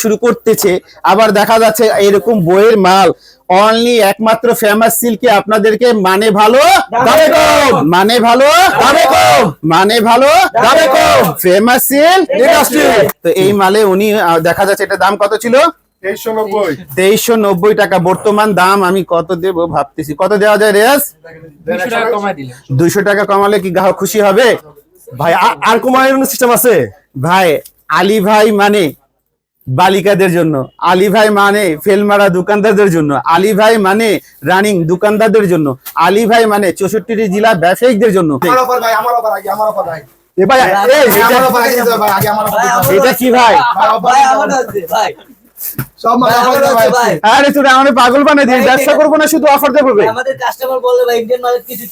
শুরু করতেছে। আবার দেখা যাচ্ছে এরকম বইয়ের মাল। অনলি একমাত্র ফেমাস সিল্কে আপনাদেরকে মানে ভালো দামে কম। মানে ভালো দামে কম। মানে ভালো দামে কম। ফেমাস সিল্ক ইন্ডাস্ট্রি তো এই মালে উনি দেখা যাচ্ছে এটা দাম কত ছিল? তেইশশো নব্বই। টাকা। বর্তমান দাম আমি কত দেবো ভাবতেছি। কত দেওয়া যায় রেয়াজ? দুইশো টাকা কমালে কি গ্রাহক খুশি হবে? ভাই আর কমানোর সিস্টেম আছে? ভাই আলী ভাই মানে বালিকাদের জন্য। আলী ভাই মানে ফেলমারা দোকানদারদের জন্য। আলী ভাই মানে রানিং দোকানদারদের জন্য। আলী ভাই মানে চৌষট্টি জেলা ব্যবসায়িকদের জন্য। আমার অফার ভাই আমার অফার আগে আমার অফার ভাই এ ভাই এই, আমার অফার আগে দিতে হবে ভাই আগে আমার অফার দিতে হবে। এটা কি ভাই আরে তোরা আমাদের পাগল বানাই ব্যবসা করব না শুধু অফার দেবো আমাদের কাস্টমার বললে ভাই ইন্ডিয়ান মালের কিছু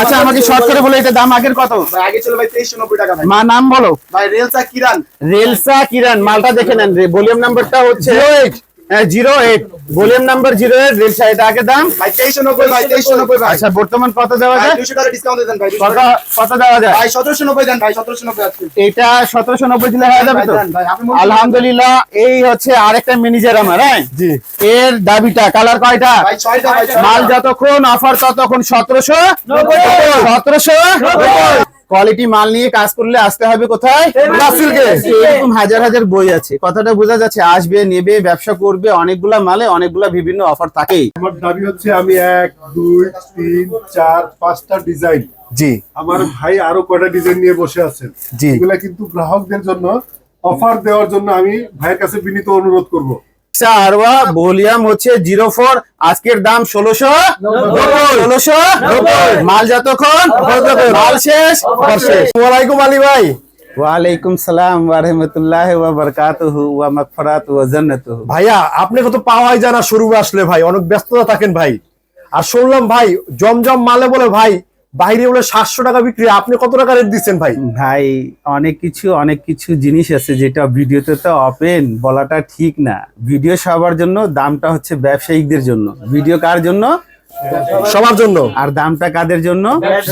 আচ্ছা আমাকে শর্ট করে বলো এটা দাম আগের কত? আগে ছিল ভাই তেইশশো নব্বই টাকা ভাই। মা নাম বলো। ভাই রেলসা কিরান। রেলসা কিরান মালটা দেখে নেন ভলিউম নাম্বারটা হচ্ছে ভলিউম নাম্বার রেলসা এটা আগে দাম? আচ্ছা বর্তমান কত দেওয়া যায়? কত দেওয়া যায়? এটা সতেরোশো নব্বই দিলে হয়ে যাবে তো? আলহামদুলিল্লাহ এই হচ্ছে আরেকটা ম্যানেজার আমার হ্যাঁ? এর দাবিটা কালার কয়টা? মাল যতক্ষণ অফার ততক্ষণ সতেরোশো সতেরোশো কোয়ালিটি মাল নিয়ে কাজ করলে আসতে হবে কোথায়? এরকম হাজার হাজার বই আছে। কথাটা বোঝা যাচ্ছে আসবে নেবে ব্যবসা করবে অনেকগুলা মালে অনেকগুলা বিভিন্ন অফার থাকেই। আমার দাবি হচ্ছে আমি এক দুই তিন চার পাঁচটা ডিজাইন জি। আমার ভাই আরও কয়টা ডিজাইন নিয়ে বসে আছেন। জি। এগুলা কিন্তু গ্রাহকদের জন্য অফার দেওয়ার জন্য আমি ভাইয়ের কাছে বিনীত অনুরোধ করব। আরওয়া ভলিউম হচ্ছে জিরো ফোর আজকের দাম ষোলোশো ষোলোশো মাল যতক্ষণ মাল শেষ। ওয়ালাইকুম আলী ভাই। ওয়ালাইকুম সালাম ওয়া রাহমাতুল্লাহি ওয়া বারাকাতুহু ওয়া মাগফিরাতু ওয়া জান্নাতুহু। ভাইয়া আপনি কত পাওয়াই জানা শোরুমে আসলে ভাই অনেক ব্যস্ততা থাকেন ভাই। আর শুনলাম ভাই জমজম মালে বলে ভাই বাইরে বলে সাতশো টাকা বিক্রি আপনি কত টাকা রেট দিচ্ছেন ভাই? ভাই অনেক কিছু অনেক কিছু জিনিস আছে যেটা ভিডিওতে তো ওপেন বলাটা ঠিক না। ভিডিও সবার জন্য দামটা হচ্ছে ব্যবসায়িকদের জন্য। ভিডিও কার জন্য? সবার জন্য। আর দামটা কাদের জন্য?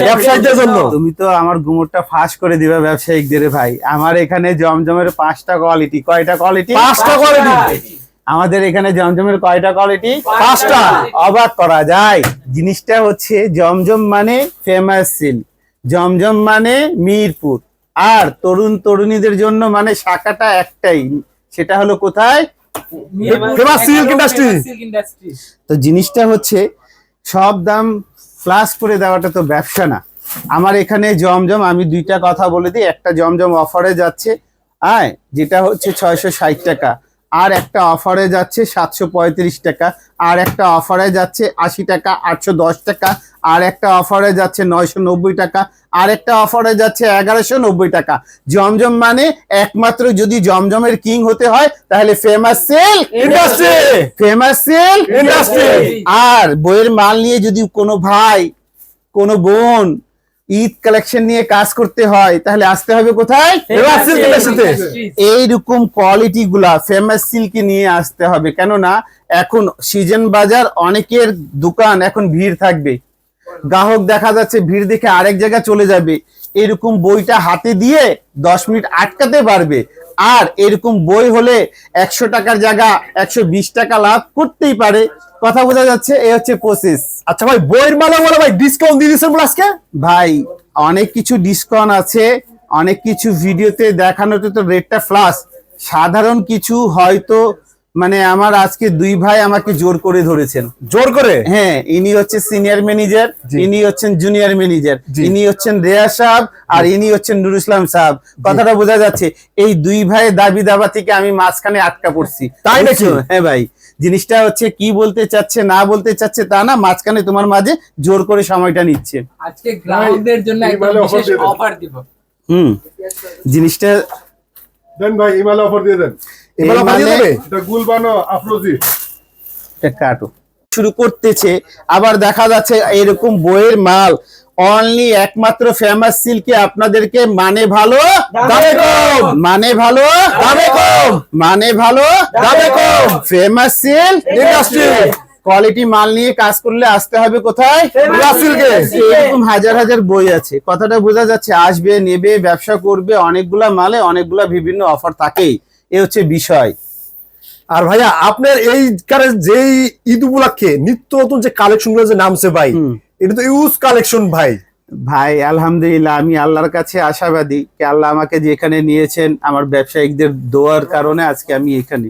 ব্যবসায়ীদের জন্য। তুমি তো আমার গুমরটা ফাঁস করে দিবে ব্যবসায়িকদের ভাই। আমার এখানে জমজমের পাঁচটা কোয়ালিটি কয়টা কোয়ালিটি পাঁচটা কোয়ালিটি আমাদের এখানে জমজমের কয়টা কোয়ালিটি পাঁচটা। অবাক করা যায়। জিনিসটা হচ্ছে জমজম মানে ফেমাস সিল জমজম মানে মিরপুর। আর তরুণ তরুণীদের জন্য মানে শাখাটা একটাই সেটা হলো কোথায়? ফেমাস সিল্ক ইন্ডাস্ট্রি তো জিনিসটা হচ্ছে সব দাম ফ্লাশ করে দেওয়াটা তো ব্যবসা না। আমার এখানে জমজম আমি দুইটা কথা বলে দিই। একটা জমজম অফারে যাচ্ছে। আয় যেটা হচ্ছে ছয়শো ষাট টাকা। আর একটা অফারে যাচ্ছে সাতশো পঁয়ত্রিশ টাকা আর একটা অফারে যাচ্ছে আশি টাকা আটশো দশ টাকা আর একটা অফারে যাচ্ছে নয়শো নব্বই টাকা আর একটা অফারে যাচ্ছে এগারোশো নব্বই টাকা। জমজম মানে একমাত্র যদি জমজমের কিং হতে হয় তাহলে famous sale industry famous sale industry আর বইয়ের মাল নিয়ে যদি কোনো ভাই কোনো বোন ঈদ কালেকশন নিয়ে কাজ করতে হয় তাহলে আসতে হবে কোথায়? এইরকম কোয়ালিটি গুলা ফেমাস সিল্কে নিয়ে আসতে হবে কেননা এখন সিজন বাজার অনেকের দোকান এখন ভিড় থাকবে। গ্রাহক দেখা যাচ্ছে ভিড় দেখে আরেক জায়গায় চলে যাবে। এরকম বইটা হাতে দিয়ে দশ মিনিট আটকাতে পারবে। আর এরকম বই হলে একশো টাকার জায়গা একশো বিশ টাকা লাভ করতেই পারে। কথা বোঝা যাচ্ছে এ হচ্ছে প্রসেস আচ্ছা ভাই বইয়ের মালা বলে ভাই ডিসকাউন্ট দিয়ে দিচ্ছেন আজকে? ভাই অনেক কিছু ডিসকাউন্ট আছে অনেক কিছু ভিডিওতে দেখানোতে তো রেটটা ফ্লাস সাধারণ কিছু হয়তো মানে আমার আজকে দুই ভাই আমাকে জোর করে ধরেছেন। জোর করে? হ্যাঁ ইনি হচ্ছে সিনিয়র ম্যানেজার। ইনি হচ্ছেন জুনিয়র ম্যানেজার। ইনি হচ্ছেন রেয়া সাহেব আর ইনি হচ্ছেন নুর ইসলাম সাহেব। কথাটা বোঝা যাচ্ছে এই দুই ভাইয়ের দাবি দাবা থেকে আমি মাঝখানে আটকা পড়ছি। তাই নাকি? হ্যাঁ ভাই জিনিসটা হচ্ছে কি বলতে চাচ্ছে না বলতে চাচ্ছে তা না মাঝখানে তোমার মাঝে জোর করে সময়টা নিচ্ছে। আজকে গ্রাহকদের জন্য একটা বিশেষ অফার দিব। হুম জিনিসটা দেন ভাই ইমালে অফার দিয়ে দেন। মানে- দেবে? এটা গুলবানো আফরোজি। একটা কাটো। শুরু করতেছে আবার দেখা যাচ্ছে এরকম বইয়ের মাল। অনলি একমাত্র ফেমাস সিল্কে আপনাদেরকে মানে ভালো দামে কম। মানে ভালো দামে কম। মানে ভালো দামে কম। ফেমাস সিল্ক ইন্ডাস্ট্রি কোয়ালিটি মাল নিয়ে কাজ করলে আসতে হবে কোথায়? এরকম হাজার হাজার বই আছে। কথাটা বোঝা যাচ্ছে আসবে নেবে ব্যবসা করবে অনেকগুলা মালে অনেকগুলা বিভিন্ন অফার থাকেই। এ হচ্ছে বিষয়। আর ভাইয়া আপনার এই কারে যেই ঈদ উপলক্ষে নিত্য নতুন যে কালেকশনগুলো যে নামছে ভাই এটা তো ইউজ কালেকশন ভাই। ভাই আলহামদুলিল্লাহ আমি আল্লাহর কাছে আশাবাদী কি আল্লাহ আমাকে যেখানে নিয়েছেন আমার ব্যবসায়িকদের দোয়ার কারণে আজকে আমি এখানে।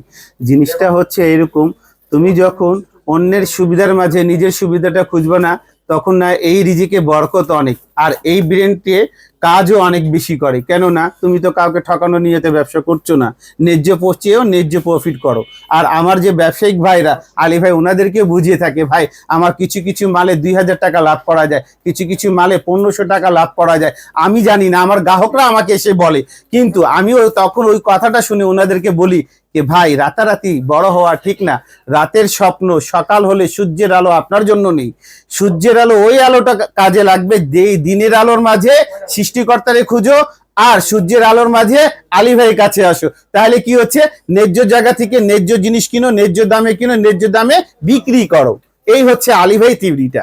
জিনিসটা হচ্ছে এরকম তুমি যখন অন্যের সুবিধার মাঝে নিজের সুবিধাটা খুঁজবে না তখন না এই রিজিকে বরকত অনেক। আর এই ব্রেনটি কাজও অনেক বেশি করে। কেননা, তুমি তো কাউকে ঠকানো নিয়েতে ব্যবসা করছ না। ন্যায্য পচিয়েও ন্যায্য প্রফিট করো। আর আমার যে ব্যবসায়িক ভাইরা, আলী ভাই ওনাদেরকে বুঝিয়ে থাকে, ভাই, আমার কিছু কিছু মালে দুই হাজার টাকা লাভ করা যায়, কিছু কিছু মালে পনেরোশো টাকা লাভ করা যায়। আমি জানি না, আমার গ্রাহকরা আমাকে এসে বলে। কিন্তু আমিও তখন ওই কথাটা শুনে ওনাদেরকে বলি যে, ভাই, রাতারাতি বড় হওয়া ঠিক না। রাতের স্বপ্ন, সকাল হলে সূর্যের আলো আপনার জন্য নেই। সূর্যের আলো ওই আলোটা কাজে লাগবে যেই দিনের আলোর মাঝে সৃষ্টিকর্তারে খুঁজো আর সূর্যের আলোর মাঝে আলী ভাইয়ের কাছে আসো। তাহলে কি হচ্ছে? ন্যায্য জায়গা থেকে ন্যায্য জিনিস কিনো ন্যায্য দামে কিনো ন্যায্য দামে বিক্রি করো। এই হচ্ছে আলী ভাই তিবড়িটা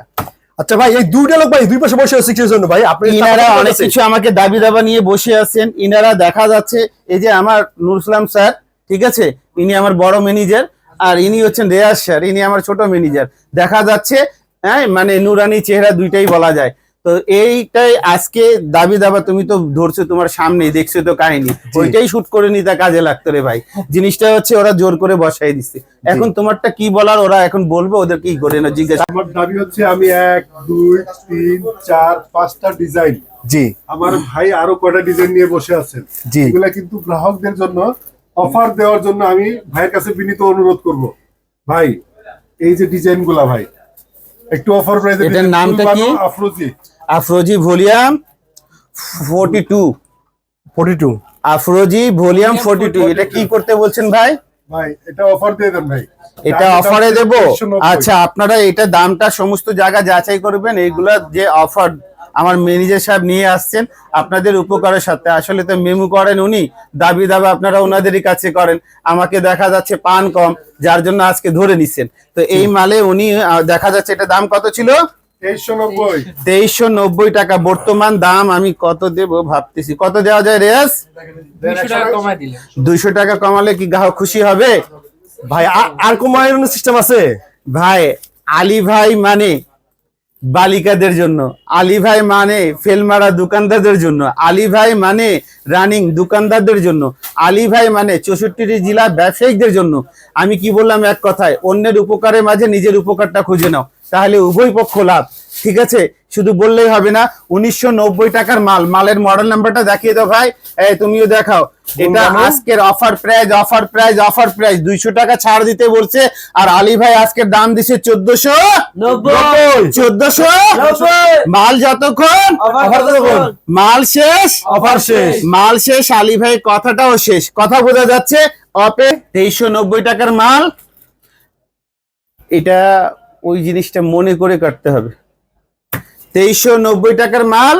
আচ্ছা ভাই এই দুইটা লোক ভাই দুই পাশে বসে আছে কিসের জন্য ভাই। আপনি ইনারা অনেক কিছু আমাকে দাবি দাবা নিয়ে বসে আছেন। ইনারা দেখা যাচ্ছে এই যে আমার নুর ইসলাম স্যার ঠিক আছে? ইনি আমার বড় ম্যানেজার আর ইনি হচ্ছেন রেয়াজ স্যার ইনি আমার ছোট ম্যানেজার দেখা যাচ্ছে হ্যাঁ মানে নুরানি চেহারা দুইটাই বলা যায়। তো এইটাই আজকে দাবি দাবা তুমি তো ধরছো তোমার সামনে দেখছ তো কাহিনী। ওইটাই শুট করে নিতে কাজে লাগতো রে ভাই। জিনিসটা হচ্ছে ওরা জোর করে বসাই দিচ্ছে এখন তোমারটা কি বলার ওরা এখন বলবে ওদের কি করে না জিজ্ঞাসা আমার দাবি হচ্ছে আমি এক দুই তিন চার পাঁচটা ডিজাইন জি। আমার ভাই আরও কয়টা ডিজাইন নিয়ে বসে আছেন। জি। এগুলা কিন্তু গ্রাহকদের জন্য অফার দেওয়ার জন্য আমি ভাইয়ের কাছে বিনীত অনুরোধ করব। ভাই এই যে ডিজাইনগুলা ভাই একটু অফার প্রাইসে এটার নামটা কি? Afrozi? Afrozi volume forty two. Forty two. Afrozi volume forty two এটা কি করতে বলছেন ভাই? ভাই এটা অফার দিয়ে দেন ভাই। এটা অফারে দেব? 390 আচ্ছা আপনারা এটা দামটা সমস্ত জায়গা যাচাই করবেন এইগুলা যে অফার আমার ম্যানেজার সাহেব নিয়ে আসছেন আপনাদের উপকারের সাথে। আসলে তো মেমু করেন উনি দাবি দাবা আপনারা ওনাদেরই কাছে করেন। আমাকে দেখা যাচ্ছে পান কম যার জন্য আজকে ধরে নিচ্ছেন তো এই মালে উনি দেখা যাচ্ছে এটা দাম কত ছিল? তেইশশো নব্বই। টাকা। বর্তমান দাম আমি কত দেব ভাবতেছি। কত দেওয়া যায় রেস দুইশো টাকা দুইশো টাকা কমালে কি গ্রাহক খুশি হবে? ভাই আর কোনো সিস্টেম আছে? ভাই আলী ভাই মানে বালিকাদের জন্য। আলী ভাই মানে ফেলমারা দোকানদারদের জন্য। আলী ভাই মানে রানিং দোকানদারদের জন্য। আলী ভাই মানে চৌষট্টি জেলা ব্যবসায়িকদের জন্য। আমি কি বললাম এক কথায়, অন্যের উপকারের মাঝে নিজের উপকারটা খুঁজে নাও, তাহলে উভয় পক্ষ লাভ। ঠিক আছে? শুধু বললেই হবে না উনিশশো নব্বই টাকার মাল মালের মডেল নাম্বারটা দেখিয়ে দাও ভাই। তুমিও দেখাও। এটা আজকের offer price offer price offer price দুইশো টাকা ছাড় দিতে বলছে আর আলী ভাই আজকের দাম দিছে চোদ্দশো চোদ্দশো? মাল যতক্ষণ? মাল শেষ? অফার শেষ। মাল শেষ আলী ভাই কথাটাও শেষ। কথা বোঝা যাচ্ছে অপে তেইশশো নব্বই টাকার মাল। এটা ওই জিনিসটা মনে করে কাটতে হবে। তেইশশো নব্বই টাকার মাল।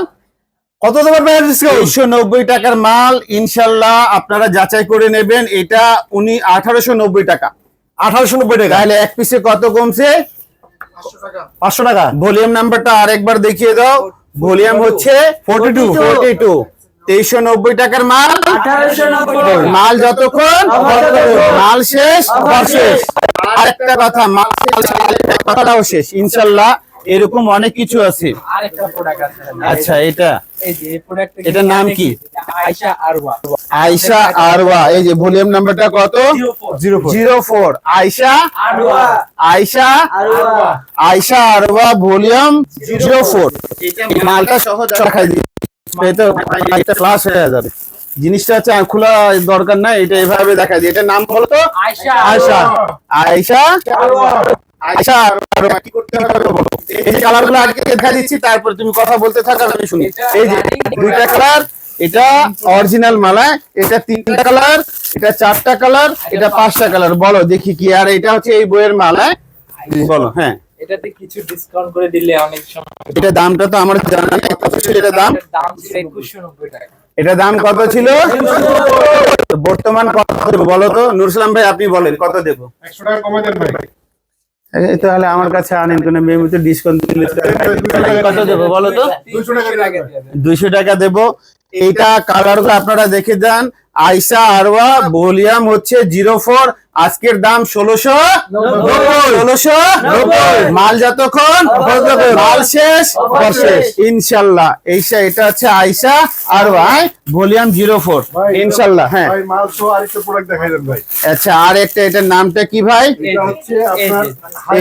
কত তোমার ভাইয়ের ডিসকাউন্ট তেইশশো নব্বই টাকার মাল ইনশাল্লাহ আপনারা যাচাই করে নেবেন। এটা উনি আঠারোশো নব্বই টাকা। আঠারোশো নব্বই টাকা? তাহলে এক পিসে কত কমছে? পাঁচশো টাকা। ভলিউম নাম্বারটা আরেকবার দেখিয়ে দাও। ভলিউম হচ্ছে ফোর্টি টু ফোর্টি টু তেইশশো নব্বই টাকার মাল। মাল যতক্ষণ মাল শেষ শেষ। আরেকটা কথা মাল শেষ, কথাটাও শেষ ইনশাল্লাহ। এরকম অনেক কিছু আছে। আরেকটা প্রোডাক্ট আছে। আচ্ছা এটা? এই যে এই প্রোডাক্টটা এটার নাম কি? আয়শা আরওয়া। এই যে ভলিউম নাম্বারটা কত? Zero four. Zero four. Ayesha Arwa. Ayesha Ayesha Arwa volume zero four. মালটা সহজ রাখাই দিই এই তো একটা ফ্লাশ হয়ে যাবে। জিনিসটা হচ্ছে খোলা দরকার নাই এটা এভাবে দেখা যায় এটার নাম বলতো তো? আয়শা আয়শা। কি করতে হবে বলো। এই যে কালারগুলো আগে দেখা দিচ্ছি তারপর তুমি কথা বলতে থাকো আমি শুনি। এই যে দুইটা কালার এটা অরিজিনাল মালা এটা তিনটা কালার এটা চারটা কালার এটা পাঁচটা কালার বলো দেখি কি। আর এটা হচ্ছে এই বইয়ের মালা বলো হ্যাঁ। এটাতে কিছু ডিসকাউন্ট করে দিলে অনেক সময় এটা দামটা তো আমার জানা নেই কত ছিল এটা দাম? দাম ছিল একুশশো নব্বই টাকা। এটা দাম কত ছিল? বর্তমান কত দেবো বলো তো? নুরসালাম ভাই আপনি বলেন কত দেবো? একশো টাকা কমে দেন ভাই তাহলে আমার কাছে আনেন কোনো মতো ডিসকাউন্ট কত দেবো বলো তো। দুইশো টাকা দেবো এইটা কালার আপনারা দেখে যান। আইসা আরওয়া ভলিউম হচ্ছে জিরো ফোর আজকের দাম ষোলোশো ষোলোশো মাল যতক্ষণ মাল শেষ শেষ। ইনশাল্লাহ। এইসা এটা হচ্ছে আইসা আরওয়া ভলিউম জিরো ফোর। ইনশাল্লাহ হ্যাঁ। ভাই ভাই। আচ্ছা আর একটা এটার নামটা কি ভাই? এটা হচ্ছে আপনার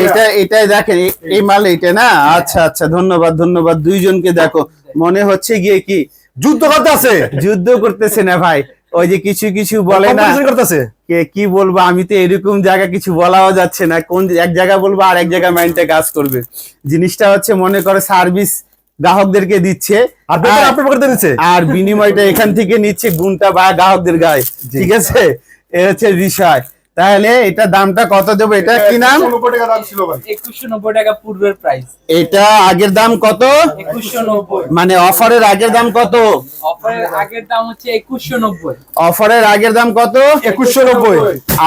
এটা। এটাই দেখেন এই মাল এটা না? আচ্ছা আচ্ছা ধন্যবাদ ধন্যবাদ। দুইজনকে দেখো। মনে হচ্ছে গিয়ে কি? যুদ্ধ করতে আছে যুদ্ধ করতেছে না ভাই। ওই যে কিছু কিছু বলে না। কে কি বলব আমি তো এরকম জায়গা কিছু বলাও যাচ্ছে না। কোন এক জায়গা বলব আর এক জায়গায় মাইন্ডটা কাজ করবে। জিনিসটা হচ্ছে মনে করে সার্ভিস গ্রাহকদেরকে দিচ্ছে। আর বিনিময়টা এখান থেকে নিচ্ছে গুণটা বা গ্রাহকদের গায়ে। ঠিক আছে? এ হচ্ছে বিষয়। তাহলে এটা দামটা কত দেবো? এটা কি নাম? 190 দাম একুশশো নব্বই টাকা পূর্বের প্রাইস এটা আগের দাম কত? একুশশো নব্বই। মানে অফারের আগের দাম কত? অফারের আগের দাম হচ্ছে একুশশো নব্বই। অফারের আগের দাম কত? একুশশো নব্বই।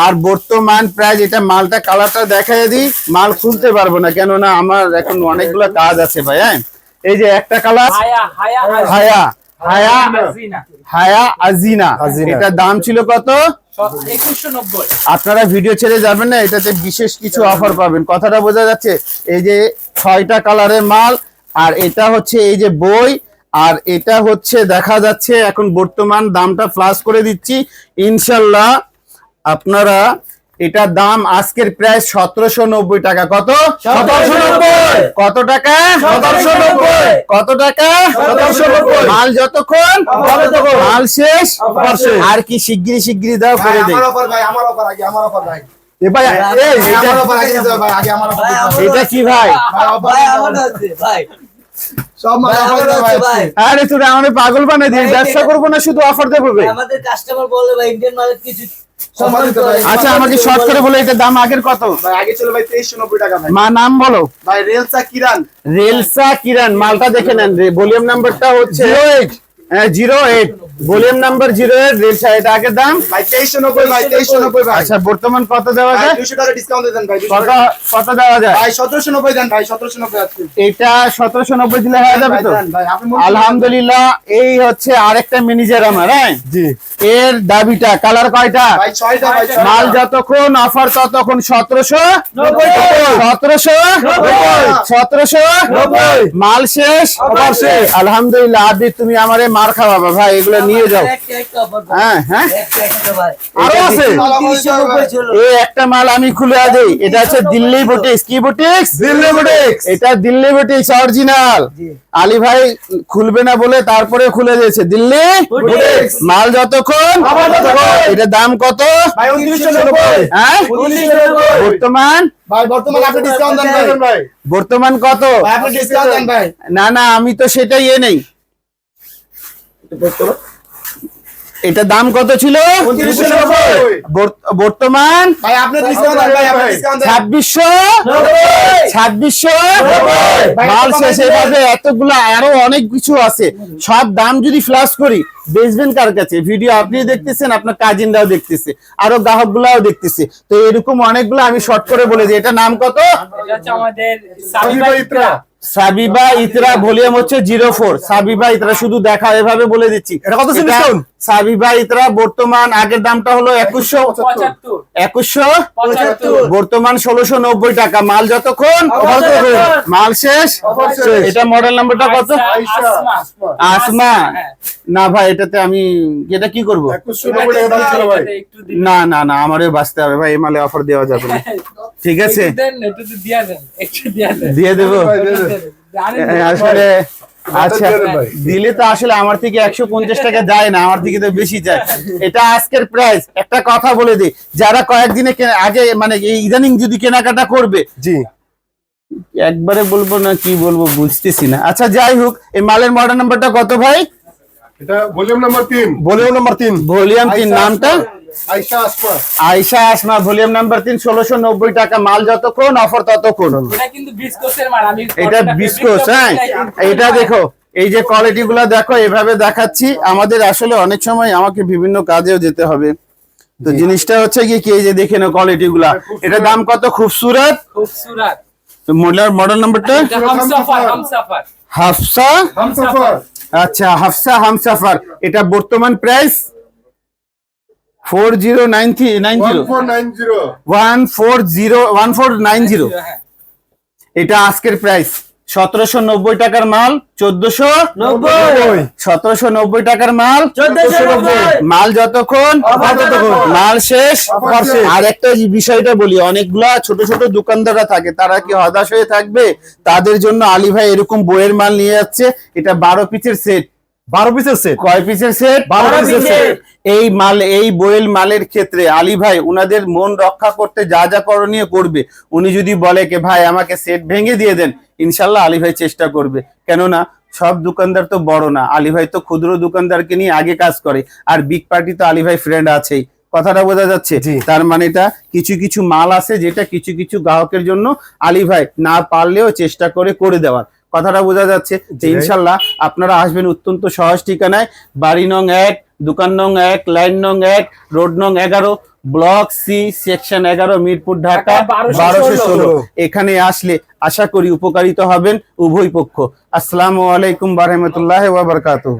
আর বর্তমান প্রাইস এটা মালটা কালারটা দেখা যদি মাল খুলতে পারব না কেননা আমার এখন অনেকগুলো কাজ আছে ভাই হ্যাঁ? এই যে একটা কালার হায়া হায়া। হায়া। হায়া আজিনা হায়া আজিনা। এটার দাম ছিল কত? আপনারা ভিডিও ছেড়ে যাবেন না এটাতে বিশেষ কিছু অফার পাবেন। কথাটা বোঝা যাচ্ছে এই যে ছয়টা কালারের মাল আর এটা হচ্ছে এই যে বই আর এটা হচ্ছে দেখা যাচ্ছে এখন বর্তমান দামটা ফ্লাশ করে দিচ্ছি। ইনশাল্লাহ আপনারা এটার দাম আজকের প্রায় সতেরোশো নব্বই টাকা। কত? 1790 কত টাকা? 1790 কত টাকা? 1790 মাল যতক্ষণ? মাল শেষ? আর কি শিগগিরি শিগগিরি দাও করে দেয় আমার অফার ভাই আমার অফার আগে আমার অফার ভাই। এ ভাই এই ভাই, এটা- কি ভাই? আরে তোরা আমাদের পাগল বানাই ভাই, ব্যবসা করব না শুধু অফার দেবো আমাদের কাস্টমার বলে ভাই ইন্ডিয়ান মালের কিছু। আচ্ছা আমাকে শর্ট করে বলে এটা দাম আগের কত? আগে ছিল ভাই তেইশশো নব্বই টাকা ভাই। মা নাম বলো। ভাই রেলসা কিরান। রেলসা কিরান মালটা দেখে নেন। ভলিউম নাম্বারটা হচ্ছে zero eight volume number zero eight রেলসা এটা আগের দাম তেইশশো নব্বই ভাই তেইশশো নব্বই ভাই। আচ্ছা বর্তমান কত দেওয়া যায়? দুশো টাকা ডিসকাউন্ট দেন ভাই কত দেওয়া যায়? ভাই সতেরোশো নব্বই দেন ভাই সতেরোশো নব্বই এটা সতেরোশো নব্বই দিলে হয়ে যাবে তো? করেন- আলহামদুলিল্লাহ এই হচ্ছে আরেকটা ম্যানেজার আমার হ্যাঁ জি। এর দাবিটা কালার কয়টা? ভাই ছয়টা ভাই ছয়টা। মাল যতক্ষণ অফার ততক্ষণ সতেরোশো সতেরোশো সতেরোশো মাল শেষ। আলহামদুলিল্লাহ আদি তুমি আমারে মার খাওয়াবা ভাই এগুলো নিয়ে যাও। একটা একটা অফার ভাই হ্যাঁ হ্যাঁ। একটা একটা ভাই। আরও আছে? তিনশো নব্বই ছিল এই একটা মাল আমি খুলে দেই। এটা হচ্ছে দিল্লি বুটিক্স। কি বুটিক্স? দিল্লি বুটিক্স। এটা দিল্লি বুটিক্স অরিজিনাল আলী ভাই খুলবে না বলে তারপরে খুলে দিয়েছে। দিল্লি মাল যতক্ষণ এটা দাম কত? ভাই হ্যাঁ? বর্তমান? ভাই বর্তমানে আপনি ডিসকাউন্ট দেন ভাই। ভাই বর্তমান কত? ভাই আপনি ডিসকাউন্ট দেন ভাই। না না আমি তো সেটাই এ নেই। এটা দাম কত ছিল? বর্তমান? ছাব্বিশশো ছাব্বিশশো মাল শেষ এভাবে এতগুলা আরও অনেক কিছু আছে। সব দাম যদি ফ্লাশ করি বেচবেন কার কাছে? ভিডিও আপনি দেখতেছেন আপনার কাজিনরাও দেখতেছে আরও গ্রাহক গুলাও দেখতেছে। তো এরকম অনেকগুলো আমি শর্ট করে বলে দিই। এটা নাম কত? এটা আমাদের সাবিবা ইতরা ভলিউম হচ্ছে জিরো ফোর সাবিবা ইতরা শুধু দেখা এভাবে বলে দিচ্ছি এটা কত সেমিস্টার? সাবিবা ইতরা বর্তমান আগের দামটা হলো একুশশো একুশশো বর্তমান ষোলোশো নব্বই টাকা। মাল যতক্ষণ মাল শেষ। এটা মডেল নাম্বারটা কত? আইসা, আসমা। আসমা। হ্যাঁ। না ভাই এটাতে আমি এটা কি করব। না না না আমারও বাঁচতে হবে ভাই এই মালে অফার দেওয়া যাবে না। ঠিক আছে? দিয়া দেবো। তো? আসলে আচ্ছা ভাই। দিলে তো আসলে আমার থেকে একশো পঞ্চাশ টাকা যায় না আমার থেকে তো বেশি যায় এটা আজকের প্রাইস একটা কথা বলে দিই যারা কয়েকদিনে আগে মানে ইদানিং যদি কেনাকাটা করবে জি। একবারে বলব না কি বলব বুঝতেছি না। আচ্ছা যাই হোক এই মালের মডেল নাম্বারটা কত ভাই? এটা ভলিউম নাম্বার তিন। ভলিউম নাম্বার তিন। ভলিউম তিন নামটা? আসমা। আয়শা আসমা। ভলিউম নাম্বার তিন ষোলোশো নব্বই টাকা মাল যতক্ষণ অফার ততক্ষণ। এটা কিন্তু বিস্কোসের মাল আমি এটা বিস্কোস হ্যাঁ এটা দেখো এই যে কোয়ালিটি গুলা দেখো এভাবে দেখাচ্ছি। আমাদের আসলে অনেক সময় আমাকে বিভিন্ন কাজেও যেতে হবে। তো জিনিসটা হচ্ছে কি কি এই যে দেখে নাও কোয়ালিটি গুলা এটা দাম কত? খুবসুরত খুবসুরত মডেল মডেল নাম্বারটা? এটা হামসাফার হামসাফার হাফসা হামসাফার আচ্ছা হাফসা হামসাফার এটা বর্তমান price four zero nine nine one nine zero one four zero one four nine zero এটা আজকের প্রাইস সতেরোশো নব্বই টাকার মাল চোদ্দশো নব্বই। সতেরোশো নব্বই টাকার মাল মাল যতক্ষণ মাল শেষ। শেষ। আর একটা বিষয়টা বলি অনেকগুলা ছোট ছোট দোকানদাররা থাকে তারা কি হতাশ হয়ে থাকবে? তাদের জন্য আলী ভাই এরকম বইয়ের মাল নিয়ে যাচ্ছে। এটা বারো পিসের সেট বারো পিসের সেট কয় পিসের সেট বারো পিসের। সেট এই মাল এই বইয়ের মালের ক্ষেত্রে আলী ভাই উনাদের মন রক্ষা করতে যা যা করণীয় করবে। উনি যদি বলে কে ভাই আমাকে সেট ভেঙে দিয়ে দেন ইনশাল্লাহ আলী ভাই চেষ্টা করবে। কেননা সব দোকানদার তো বড় না। আলী ভাই তো ক্ষুদ্র দোকানদারকে নিয়ে আগে কাজ করে। আর বিগ পার্টি তো আলী ভাই ফ্রেন্ড আছেই। কথাটা বোঝা যাচ্ছে। তার মানে এটা কিছু কিছু মাল আছে যেটা কিছু কিছু গ্রাহকের জন্য আলী ভাই না পারলেও চেষ্টা করে করে দেওয়ার। কথাটা বোঝা যাচ্ছে যে ইনশাল্লাহ আপনারা আসবেন অত্যন্ত সহজ ঠিকানায়। বাড়ি নং এক দোকান নং এক লাইন নং এক রোড নং এগারো ব্লক সি সেকশন এগারো মিরপুর ঢাকা বারোশো ষোলো। এখানে আসলে আশা করি উপকারিত হবেন উভয় পক্ষ। আসসালামু আলাইকুম বারহমতুল্লাহ ওয়াবারকাতুহ